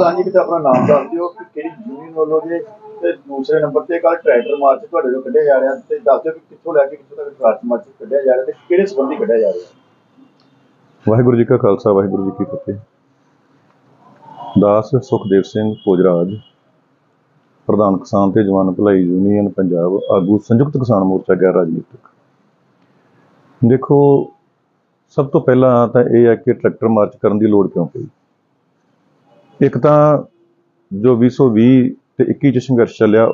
ਪ੍ਰਧਾਨ ਜੀ ਕਿਤੇ ਆਪਣਾ ਨਾਮ ਦੱਸ ਦਿਓ ਕਿ ਕਿਹੜੀ ਯੂਨੀਅਨ ਵੱਲੋਂ ਜੇ ਤੇ ਦੂਸਰੇ ਨੰਬਰ ਤੇ ਕੱਲ ਟਰੈਕਟਰ ਮਾਰਚ ਤੁਹਾਡੇ ਤੋਂ ਕੱਢਿਆ ਜਾ ਰਿਹਾ ਤੇ ਦੱਸ ਦਿਓ ਕਿ ਕਿੱਥੋਂ ਲੈ ਕੇ ਕਿੱਥੋਂ ਤੱਕ ਟਰੈਕਟਰ ਮਾਰਚ ਕੱਢਿਆ ਜਾ ਰਿਹਾ ਤੇ ਕਿਹੜੇ ਸੰਬੰਧੀ ਕੱਢਿਆ ਜਾ ਰਿਹਾ? ਵਾਹਿਗੁਰੂ ਜੀ ਕਾ ਖਾਲਸਾ, ਵਾਹਿਗੁਰੂ ਜੀ ਕੀ ਫਤਿਹ। ਦਾਸ ਸੁਖਦੇਵ ਸਿੰਘ ਪੋਜਰਾਜ ਪ੍ਰਧਾਨ ਕਿਸਾਨ ਤੇ ਜਵਾਨ ਭਲਾਈ ਯੂਨੀਅਨ ਪੰਜਾਬ, ਆਗੂ ਸੰਯੁਕਤ ਕਿਸਾਨ ਮੋਰਚਾ, ਗੈਰ ਰਾਜਨੀਤਿਕ। ਦੇਖੋ, ਸਭ ਤੋਂ ਪਹਿਲਾਂ ਤਾਂ ਇਹ ਹੈ ਕਿ ਟਰੈਕਟਰ ਮਾਰਚ ਕਰਨ ਦੀ ਲੋੜ ਕਿਉਂ ਪਈ? ਇੱਕ ਤਾਂ ਜੋ 2020 ਤੇ 21 ਚ ਸੰਘਰਸ਼ ਚੱਲਿਆ,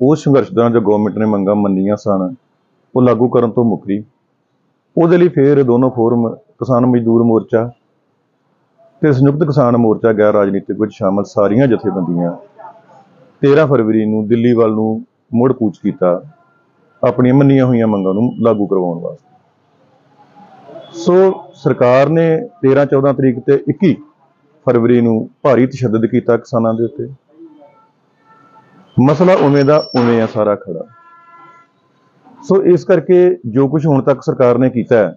ਉਹ ਸੰਘਰਸ਼ ਦੌਰਾਨ ਜੋ ਗਵਰਨਮੈਂਟ ਨੇ ਮੰਗਾਂ ਮੰਨੀਆਂ ਸਨ, ਉਹ ਲਾਗੂ ਕਰਨ ਤੋਂ ਮੁਕਰੀ। ਉਹਦੇ ਲਈ ਫਿਰ ਦੋਨੋਂ ਫੋਰਮ ਕਿਸਾਨ ਮਜ਼ਦੂਰ ਮੋਰਚਾ ਤੇ ਸੰਯੁਕਤ ਕਿਸਾਨ ਮੋਰਚਾ ਗੈਰ ਰਾਜਨੀਤਿਕ ਵਿੱਚ ਸ਼ਾਮਲ ਸਾਰੀਆਂ ਜਥੇਬੰਦੀਆਂ 13 ਫਰਵਰੀ ਨੂੰ ਦਿੱਲੀ ਵੱਲ ਨੂੰ ਮੁੜ ਕੂਚ ਕੀਤਾ, ਆਪਣੀਆਂ ਮੰਨੀਆਂ ਹੋਈਆਂ ਮੰਗਾਂ ਨੂੰ ਲਾਗੂ ਕਰਵਾਉਣ ਵਾਸਤੇ। ਸੋ ਸਰਕਾਰ ਨੇ 13 14 ਤਰੀਕ ਤੇ 21 ਫਰਵਰੀ ਨੂੰ ਭਾਰੀ ਤਸ਼ੱਦਦ ਕੀਤਾ ਕਿਸਾਨਾਂ ਦੇ ਉੱਤੇ। ਮਸਲਾ ਉਵੇਂ ਦਾ ਉਵੇਂ ਆ ਸਾਰਾ ਖੜਾ। ਸੋ ਇਸ ਕਰਕੇ ਜੋ ਕੁਝ ਹੁਣ ਤੱਕ ਸਰਕਾਰ ਨੇ ਕੀਤਾ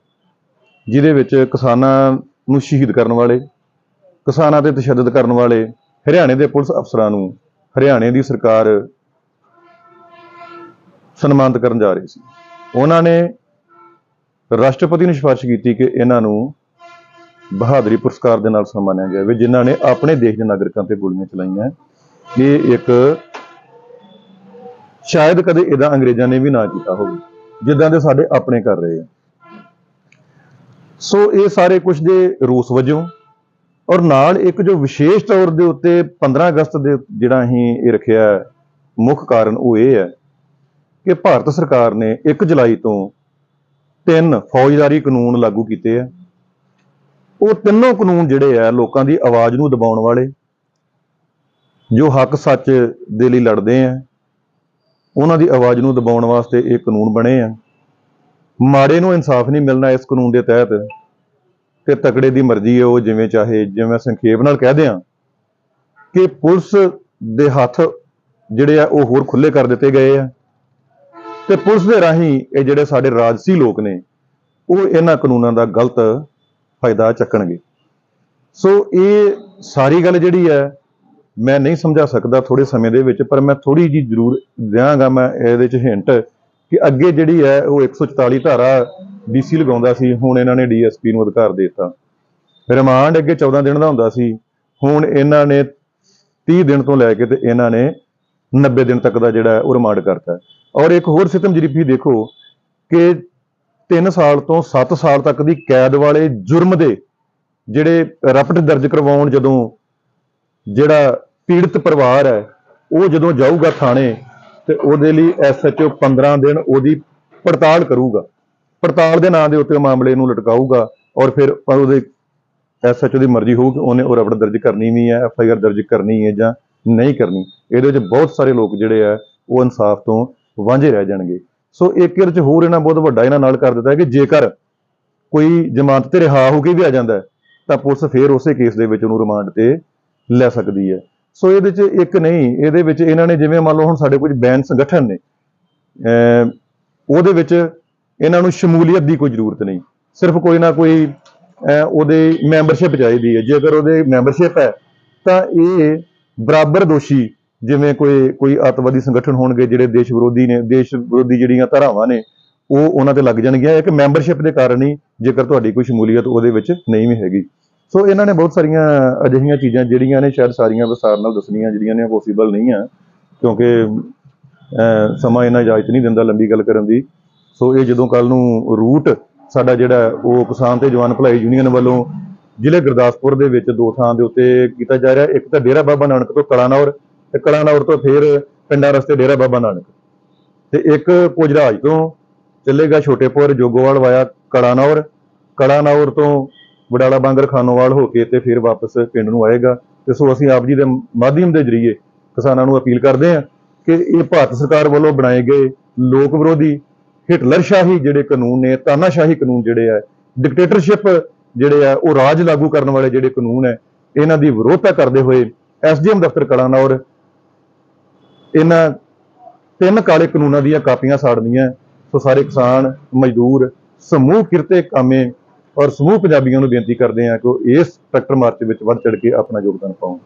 ਜਿਹਦੇ ਵਿੱਚ ਕਿਸਾਨਾਂ ਨੂੰ ਸ਼ਹੀਦ ਕਰਨ ਵਾਲੇ, ਕਿਸਾਨਾਂ ਤੇ ਤਸ਼ੱਦਦ ਕਰਨ ਵਾਲੇ, ਹਰਿਆਣੇ ਦੇ ਪੁਲਿਸ ਅਫਸਰਾਂ ਨੂੰ ਹਰਿਆਣੇ ਦੀ ਸਰਕਾਰ ਸਨਮਾਨਿਤ ਕਰਨ ਜਾ ਰਹੀ ਸੀ। ਉਹਨਾਂ ਨੇ ਰਾਸ਼ਟਰਪਤੀ ਨੂੰ ਸਿਫਾਰਿਸ਼ ਕੀਤੀ ਕਿ ਇਹਨਾਂ ਨੂੰ ਬਹਾਦਰੀ ਪੁਰਸਕਾਰ ਦੇ ਨਾਲ ਸਨਮਾਨਿਆ ਗਿਆ ਵੀ ਜਿਨ੍ਹਾਂ ਨੇ ਆਪਣੇ ਦੇਸ਼ ਦੇ ਨਾਗਰਿਕਾਂ ਤੇ ਗੋਲੀਆਂ ਚਲਾਈਆਂ। ਇਹ ਇੱਕ ਸ਼ਾਇਦ ਕਦੇ ਇਦਾਂ ਅੰਗਰੇਜ਼ਾਂ ਨੇ ਵੀ ਨਾ ਕੀਤਾ ਹੋਵੇ, ਜਿੱਦਾਂ ਦੇ ਸਾਡੇ ਆਪਣੇ ਕਰ ਰਹੇ ਆ। ਸੋ ਇਹ ਸਾਰੇ ਕੁਝ ਦੇ ਰੂਸ ਵਜੋਂ ਔਰ ਨਾਲ ਇੱਕ ਜੋ ਵਿਸ਼ੇਸ਼ ਤੌਰ ਦੇ ਉੱਤੇ 15 ਅਗਸਤ ਦੇ ਜਿਹੜਾ ਅਸੀਂ ਇਹ ਰੱਖਿਆ ਮੁੱਖ ਕਾਰਨ ਉਹ ਇਹ ਹੈ ਕਿ ਭਾਰਤ ਸਰਕਾਰ ਨੇ 1 ਜੁਲਾਈ ਤੋਂ ਤਿੰਨ ਫੌਜਦਾਰੀ ਕਾਨੂੰਨ ਲਾਗੂ ਕੀਤੇ ਆ। ਉਹ ਤਿੰਨੋਂ ਕਾਨੂੰਨ ਜਿਹੜੇ ਆ ਲੋਕਾਂ ਦੀ ਆਵਾਜ਼ ਨੂੰ ਦਬਾਉਣ ਵਾਲੇ, ਜੋ ਹੱਕ ਸੱਚ ਦੇ ਲਈ ਲੜਦੇ ਆ, ਉਹਨਾਂ ਦੀ ਆਵਾਜ਼ ਨੂੰ ਦਬਾਉਣ ਵਾਸਤੇ ਇਹ ਕਾਨੂੰਨ ਬਣੇ ਆ। ਮਾੜੇ ਨੂੰ ਇਨਸਾਫ ਨਹੀਂ ਮਿਲਣਾ ਇਸ ਕਾਨੂੰਨ ਦੇ ਤਹਿਤ, ਤੇ ਤਕੜੇ ਦੀ ਮਰਜ਼ੀ ਹੈ ਉਹ ਜਿਵੇਂ ਚਾਹੇ, ਜਿਵੇਂ ਸੰਖੇਪ ਨਾਲ ਕਹਿ ਦਿਆਂ ਕਿ ਪੁਲਿਸ ਦੇ ਹੱਥ ਜਿਹੜੇ ਆ ਉਹ ਹੋਰ ਖੁੱਲੇ ਕਰ ਦਿੱਤੇ ਗਏ ਆ। ਤੇ ਪੁਲਿਸ ਦੇ ਰਾਹੀਂ ਇਹ ਜਿਹੜੇ ਸਾਡੇ ਰਾਜਸੀ ਲੋਕ ਨੇ, ਉਹ ਇਹਨਾਂ ਕਾਨੂੰਨਾਂ ਦਾ ਗਲਤ ਫਾਇਦਾ ਚੱਕਣਗੇ। ਸੋ ਇਹ ਸਾਰੀ ਗੱਲ ਜਿਹੜੀ ਹੈ, ਮੈਂ ਨਹੀਂ ਸਮਝਾ ਸਕਦਾ ਥੋੜੇ ਸਮੇਂ ਦੇ ਵਿੱਚ, ਪਰ ਮੈਂ ਥੋੜੀ ਜੀ ਜ਼ਰੂਰ ਦਿਆਂਗਾ ਮੈਂ ਇਹਦੇ ਚ ਹਿੰਟ ਕਿ ਅੱਗੇ ਜਿਹੜੀ ਹੈ ਉਹ 144 ਧਾਰਾ ਡੀਸੀ ਲਗਾਉਂਦਾ ਸੀ, ਹੁਣ ਇਹਨਾਂ ਨੇ ਡੀਐਸਪੀ ਨੂੰ ਅਧਿਕਾਰ ਦੇ ਦਿੱਤਾ। ਰਿਮਾਂਡ ਅੱਗੇ 14 ਦਿਨ ਦਾ ਹੁੰਦਾ ਸੀ, ਹੁਣ ਇਹਨਾਂ ਨੇ 30 ਦਿਨ ਤੋਂ ਲੈ ਕੇ ਤੇ ਇਹਨਾਂ ਨੇ 90 ਦਿਨ ਤੱਕ ਦਾ ਜਿਹੜਾ ਉਹ ਰਿਮਾਂਡ ਕਰਤਾ। ਔਰ ਇੱਕ ਹੋਰ ਸਿਤਮ ਜਰੀਫੀ ਦੇਖੋ ਕਿ 3 ਸਾਲ ਤੋਂ 7 ਸਾਲ ਤੱਕ ਦੀ ਕੈਦ ਵਾਲੇ ਜੁਰਮ ਦੇ ਜਿਹੜੇ ਰਪਟ ਦਰਜ ਕਰਵਾਉਣ ਜਦੋਂ ਜਿਹੜਾ ਪੀੜਤ ਪਰਿਵਾਰ ਹੈ, ਉਹ ਜਦੋਂ ਜਾਊਗਾ ਥਾਣੇ ਤੇ ਉਹਦੇ ਲਈ ਐਸਐਚਓ 15 ਦਿਨ ਉਹਦੀ ਪੜਤਾਲ ਕਰੂਗਾ। ਪੜਤਾਲ ਦੇ ਨਾਂ ਦੇ ਉੱਤੇ ਉਹ ਮਾਮਲੇ ਨੂੰ ਲਟਕਾਊਗਾ ਔਰ ਫਿਰ ਉਹਦੇ ਐਸਐਚਓ ਦੀ ਮਰਜ਼ੀ ਹੋਊਗੀ ਉਹਨੇ ਉਹ ਰਪਟ ਦਰਜ ਕਰਨੀ ਵੀ ਹੈ ਐਫਆਈਆਰ ਦਰਜ ਕਰਨੀ ਹੈ ਜਾਂ ਨਹੀਂ ਕਰਨੀ। ਇਹਦੇ ਵਿੱਚ ਬਹੁਤ ਸਾਰੇ ਲੋਕ ਜਿਹੜੇ ਆ ਉਹ ਇਨਸਾਫ ਤੋਂ ਵਾਂਝੇ ਰਹਿ ਜਾਣਗੇ। ਸੋ ਇੱਕ ਇਹਦੇ ਚ ਹੋਰ ਇਹਨਾਂ ਬਹੁਤ ਵੱਡਾ ਇਹਨਾਂ ਨਾਲ ਕਰ ਦਿੱਤਾ ਕਿ ਜੇਕਰ ਕੋਈ ਜ਼ਮਾਨਤ ਤੇ ਰਿਹਾ ਹੋ ਕੇ ਵੀ ਆ ਜਾਂਦਾ ਤਾਂ ਪੁਲਿਸ ਫੇਰ ਉਸੇ ਕੇਸ ਦੇ ਵਿੱਚ ਉਹਨੂੰ ਰਿਮਾਂਡ ਤੇ ਲੈ ਸਕਦੀ ਹੈ। ਸੋ ਇਹਦੇ ਚ ਇੱਕ ਨਹੀਂ, ਇਹਦੇ ਵਿੱਚ ਇਹਨਾਂ ਨੇ ਜਿਵੇਂ ਮੰਨ ਲਓ ਹੁਣ ਸਾਡੇ ਕੁਝ ਬੈਨ ਸੰਗਠਨ ਨੇ ਉਹਦੇ ਵਿੱਚ ਇਹਨਾਂ ਨੂੰ ਸ਼ਮੂਲੀਅਤ ਦੀ ਕੋਈ ਜ਼ਰੂਰਤ ਨਹੀਂ। ਸਿਰਫ ਕੋਈ ਨਾ ਕੋਈ ਉਹਦੇ ਮੈਂਬਰਸ਼ਿਪ ਚਾਹੀਦੀ ਹੈ। ਜੇਕਰ ਉਹਦੇ ਮੈਂਬਰਸ਼ਿਪ ਹੈ, ਤਾਂ ਇਹ ਬਰਾਬਰ ਦੋਸ਼ੀ ਜਿਵੇਂ ਕੋਈ ਕੋਈ ਅੱਤਵਾਦੀ ਸੰਗਠਨ ਹੋਣਗੇ ਜਿਹੜੇ ਦੇਸ਼ ਵਿਰੋਧੀ ਨੇ ਦੇਸ਼ ਵਿਰੋਧੀ ਜਿਹੜੀਆਂ ਧਾਰਾਵਾਂ ਨੇ ਉਹ ਉਹਨਾਂ ਤੇ ਲੱਗ ਜਾਣਗੀਆਂ। ਇੱਕ ਮੈਂਬਰਸ਼ਿਪ ਦੇ ਕਾਰਨ ਹੀ ਜੇਕਰ ਤੁਹਾਡੀ ਕੋਈ ਸ਼ਮੂਲੀਅਤ ਉਹਦੇ ਵਿੱਚ ਨਹੀਂ ਵੀ ਹੈਗੀ। ਸੋ ਇਹਨਾਂ ਨੇ ਬਹੁਤ ਸਾਰੀਆਂ ਅਜਿਹੀਆਂ ਚੀਜ਼ਾਂ ਜਿਹੜੀਆਂ ਨੇ ਸ਼ਾਇਦ ਸਾਰੀਆਂ ਵਿਸਤਾਰ ਨਾਲ ਦੱਸਣੀਆਂ ਜਿਹੜੀਆਂ ਨੇ ਪੋਸੀਬਲ ਨਹੀਂ ਆ ਕਿਉਂਕਿ ਅਹ, ਸਮਾਂ ਇਹਨਾਂ ਇਜਾਜ਼ਤ ਨਹੀਂ ਦਿੰਦਾ ਲੰਬੀ ਗੱਲ ਕਰਨ ਦੀ। ਸੋ ਇਹ ਜਦੋਂ ਕੱਲ ਨੂੰ ਰੂਟ ਸਾਡਾ ਜਿਹੜਾ ਉਹ ਕਿਸਾਨ ਤੇ ਜਵਾਨ ਭਲਾਈ ਯੂਨੀਅਨ ਵੱਲੋਂ ਜ਼ਿਲ੍ਹੇ ਗੁਰਦਾਸਪੁਰ ਦੇ ਵਿੱਚ ਦੋ ਥਾਂ ਦੇ ਉੱਤੇ ਕੀਤਾ ਜਾ ਰਿਹਾ। ਇੱਕ ਤਾਂ ਡੇਰਾ ਬਾਬਾ ਨਾਨਕ ਤੋਂ ਕਲਾਨੌਰ ਤੇ ਕਲਾਨੌਰ ਤੋਂ ਫਿਰ ਪਿੰਡਾਂ ਰਸਤੇ ਡੇਰਾ ਬਾਬਾ ਨਾਨਕ। ਤੇ ਇੱਕ ਪੁਜਰਾਜ ਤੋਂ ਚੱਲੇਗਾ ਛੋਟੇਪੁਰ, ਜੋਗੋਵਾਲ ਵਾਇਆ ਕਲਾਨੌਰ ਕਲਾਨੌਰ ਤੋਂ ਵਡਾਲਾ ਬਾਂਗਰ ਖਾਨੋਵਾਲ ਹੋ ਕੇ ਤੇ ਫਿਰ ਵਾਪਸ ਪਿੰਡ ਨੂੰ ਆਏਗਾ। ਤੇ ਸੋ ਅਸੀਂ ਆਪ ਜੀ ਦੇ ਮਾਧਿਅਮ ਦੇ ਜਰੀਏ ਕਿਸਾਨਾਂ ਨੂੰ ਅਪੀਲ ਕਰਦੇ ਹਾਂ ਕਿ ਇਹ ਭਾਰਤ ਸਰਕਾਰ ਵੱਲੋਂ ਬਣਾਏ ਗਏ ਲੋਕ ਵਿਰੋਧੀ ਹਿਟਲਰਸ਼ਾਹੀ ਜਿਹੜੇ ਕਾਨੂੰਨ ਨੇ, ਤਾਨਾਸ਼ਾਹੀ ਕਾਨੂੰਨ ਜਿਹੜੇ ਆ ਡਿਕਟੇਟਰਸ਼ਿਪ ਜਿਹੜੇ ਆ, ਉਹ ਰਾਜ ਲਾਗੂ ਕਰਨ ਵਾਲੇ ਜਿਹੜੇ ਕਾਨੂੰਨ ਹੈ, ਇਹਨਾਂ ਦੀ ਵਿਰੋਧਤਾ ਕਰਦੇ ਹੋਏ ਐਸਡੀਐਮ ਦਫ਼ਤਰ ਕਲਾਨੌਰ ਇਹਨਾਂ ਤਿੰਨ ਕਾਲੇ ਕਾਨੂੰਨਾਂ ਦੀਆਂ ਕਾਪੀਆਂ ਸਾੜਨੀਆਂ। ਸੋ ਸਾਰੇ ਕਿਸਾਨ, ਮਜ਼ਦੂਰ, ਸਮੂਹ ਕਿਰਤੇ ਕਾਮੇ ਔਰ ਸਮੂਹ ਪੰਜਾਬੀਆਂ ਨੂੰ ਬੇਨਤੀ ਕਰਦੇ ਹਾਂ ਕਿ ਉਹ ਇਸ ਟਰੈਕਟਰ ਮਾਰਚ ਵਿੱਚ ਵੱਧ ਚੜ ਕੇ ਆਪਣਾ ਯੋਗਦਾਨ ਪਾਉਣ।